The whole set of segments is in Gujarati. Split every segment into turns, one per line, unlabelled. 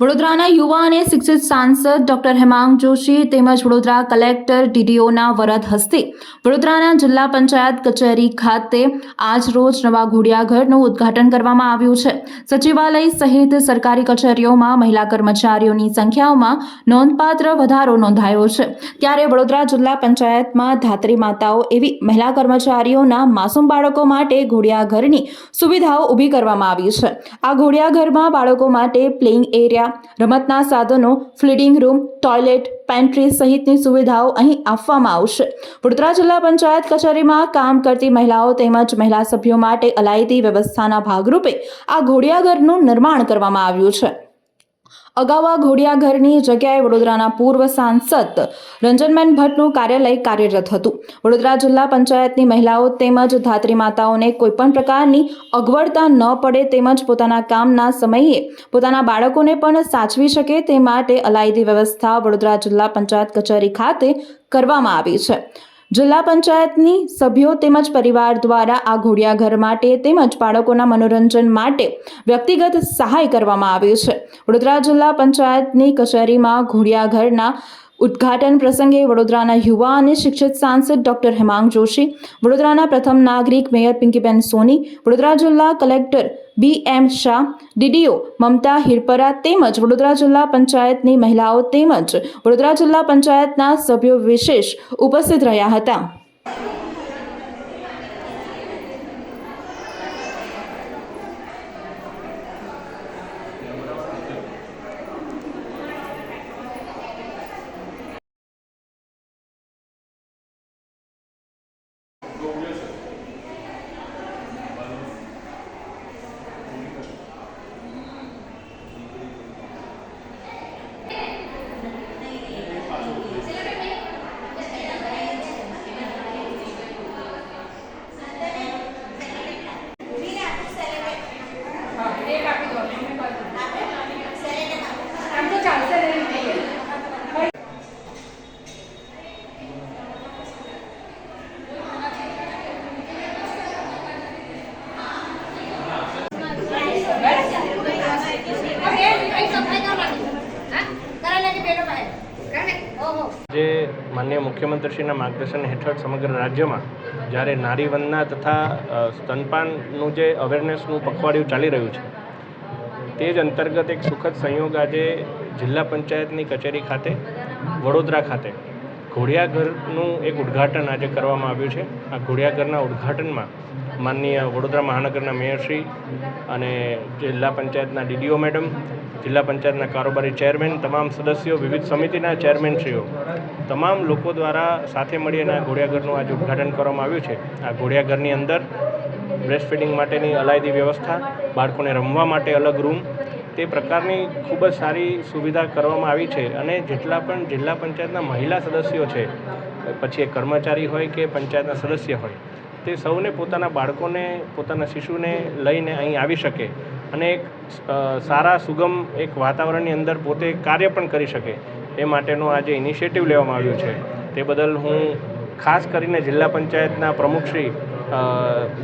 વડોદરાના યુવા અને શિક્ષિત સાંસદ ડોક્ટર હેમાંગ જોશી તેમજ વડોદરા કલેક્ટર ડીડીઓના વરદ હસ્તે વડોદરાના જિલ્લા પંચાયત કચેરી ખાતે આજ રોજ નવા ઘોડિયાઘરનું ઉદ્ઘાટન કરવામાં આવ્યું છે. સચિવાલય સહિત સરકારી કચેરીઓમાં મહિલા કર્મચારીઓની સંખ્યાઓમાં નોંધપાત્ર વધારો નોંધાયો છે. ત્યારે વડોદરા જિલ્લા પંચાયતમાં ધાત્રી માતાઓ એવી મહિલા કર્મચારીઓના માસૂમ બાળકો માટે ઘોડિયાઘરની સુવિધાઓ ઊભી કરવામાં આવી છે. આ ઘોડિયાઘરમાં બાળકો માટે પ્લેઇંગ એરિયા, રમતના સાધનો, ફ્લીડિંગ રૂમ, ટોયલેટ પેન્ટ્રી સહિતની સુવિધાઓ અહીં આપવામાં આવશે. વડોદરા જિલ્લા પંચાયત કચેરીમાં કામ કરતી મહિલાઓ તેમજ મહિલા સભ્યો માટે અલાયદી વ્યવસ્થાના ભાગરૂપે આ ઘોડિયાઘરનું નિર્માણ કરવામાં આવ્યું છે. અગાઉ ઘોડિયાઘરની જગ્યાએ વડોદરાના પૂર્વ સાંસદ રંજનબેન ભટ્ટનું કાર્યાલય કાર્યરત હતું. વડોદરા જિલ્લા પંચાયતની મહિલાઓ તેમજ ધાત્રી માતાઓને કોઈપણ પ્રકારની અગવડતા ન પડે તેમજ પોતાના કામના સમયે પોતાના બાળકોને પણ સાચવી શકે તે માટે અલાયદી વ્યવસ્થા વડોદરા જિલ્લા પંચાયત કચેરી ખાતે કરવામાં આવી છે. જિલ્લા પંચાયતની સભ્યો તેમજ પરિવાર દ્વારા આ ઘોડિયાઘર માટે તેમજ બાળકોના મનોરંજન માટે વ્યક્તિગત સહાય કરવામાં આવી છે. વડોદરા જિલ્લા પંચાયતની કચેરીમાં ઘોડિયાઘરના ઉદ્ઘાટન પ્રસંગે વડોદરાના યુવા અને શિક્ષિત સાંસદ ડોક્ટર હેમાંગ જોશી, વડોદરાના પ્રથમ નાગરિક મેયર પિંકીબેન સોની, વડોદરા જિલ્લા collector B M Shah, DDO Mamta Hirpara તેમજ વડોદરા જિલ્લા પંચાયતની મહિલાઓ તેમજ વડોદરા જિલ્લા પંચાયતના સભ્યો વિશેષ ઉપસ્થિત રહ્યા હતા.
જે માનનીય મુખ્યમંત્રીશ્રીના માર્ગદર્શન હેઠળ સમગ્ર રાજ્યમાં જ્યારે નારી વંદના તથા સ્તનપાનનું જે અવેરનેસનું પખવાડિયું ચાલી રહ્યું છે, તે જ અંતર્ગત એક સુખદ સંયોગ આજે જિલ્લા પંચાયતની કચેરી ખાતે, વડોદરા ખાતે, ઘોડિયાઘરનું એક ઉદ્ઘાટન આજે કરવામાં આવ્યું છે. આ ઘોડિયાઘરના ઉદ્ઘાટનમાં માનનીય વડોદરા મહાનગરના મેયરશ્રી અને જિલ્લા પંચાયતના ડીડીઓ મેડમ, જિલ્લા પંચાયતના કારોબારી ચેરમેન, તમામ સદસ્યો, વિવિધ સમિતિના ચેરમેનશ્રીઓ, તમામ લોકો દ્વારા સાથે મળી અને આ ઘોડિયાઘરનું આજે ઉદ્ઘાટન કરવામાં આવ્યું છે. આ ઘોડિયાઘરની અંદર બ્રેસ્ટ ફીડિંગ માટેની અલાયદી વ્યવસ્થા, બાળકોને રમવા માટે અલગ રૂમ, તે પ્રકારની ખૂબ જ સારી સુવિધા કરવામાં આવી છે અને જેટલા પણ જિલ્લા પંચાયતના મહિલા સદસ્યો છે, પછી એ કર્મચારી હોય કે પંચાયતના સદસ્ય હોય તે સૌને પોતાના બાળકોને, પોતાના શિશુને લઈને અહીં આવી શકે અને એક સારા, સુગમ એક વાતાવરણની અંદર પોતે કાર્ય પણ કરી શકે. એ માટેનો આજે ઇનિશિયેટિવ લેવામાં આવ્યું છે, તે બદલ હું ખાસ કરીને જિલ્લા પંચાયતના પ્રમુખશ્રી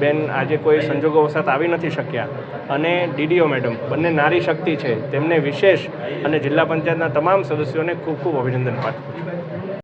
બેન આજે કોઈ સંજોગો વસાત આવી નથી શક્યા અને ડીડીઓ મેડમ, બંને નારી શક્તિ છે, તેમને વિશેષ અને જિલ્લા પંચાયતના તમામ સદસ્યોને ખૂબ ખૂબ અભિનંદન પાઠવું છું.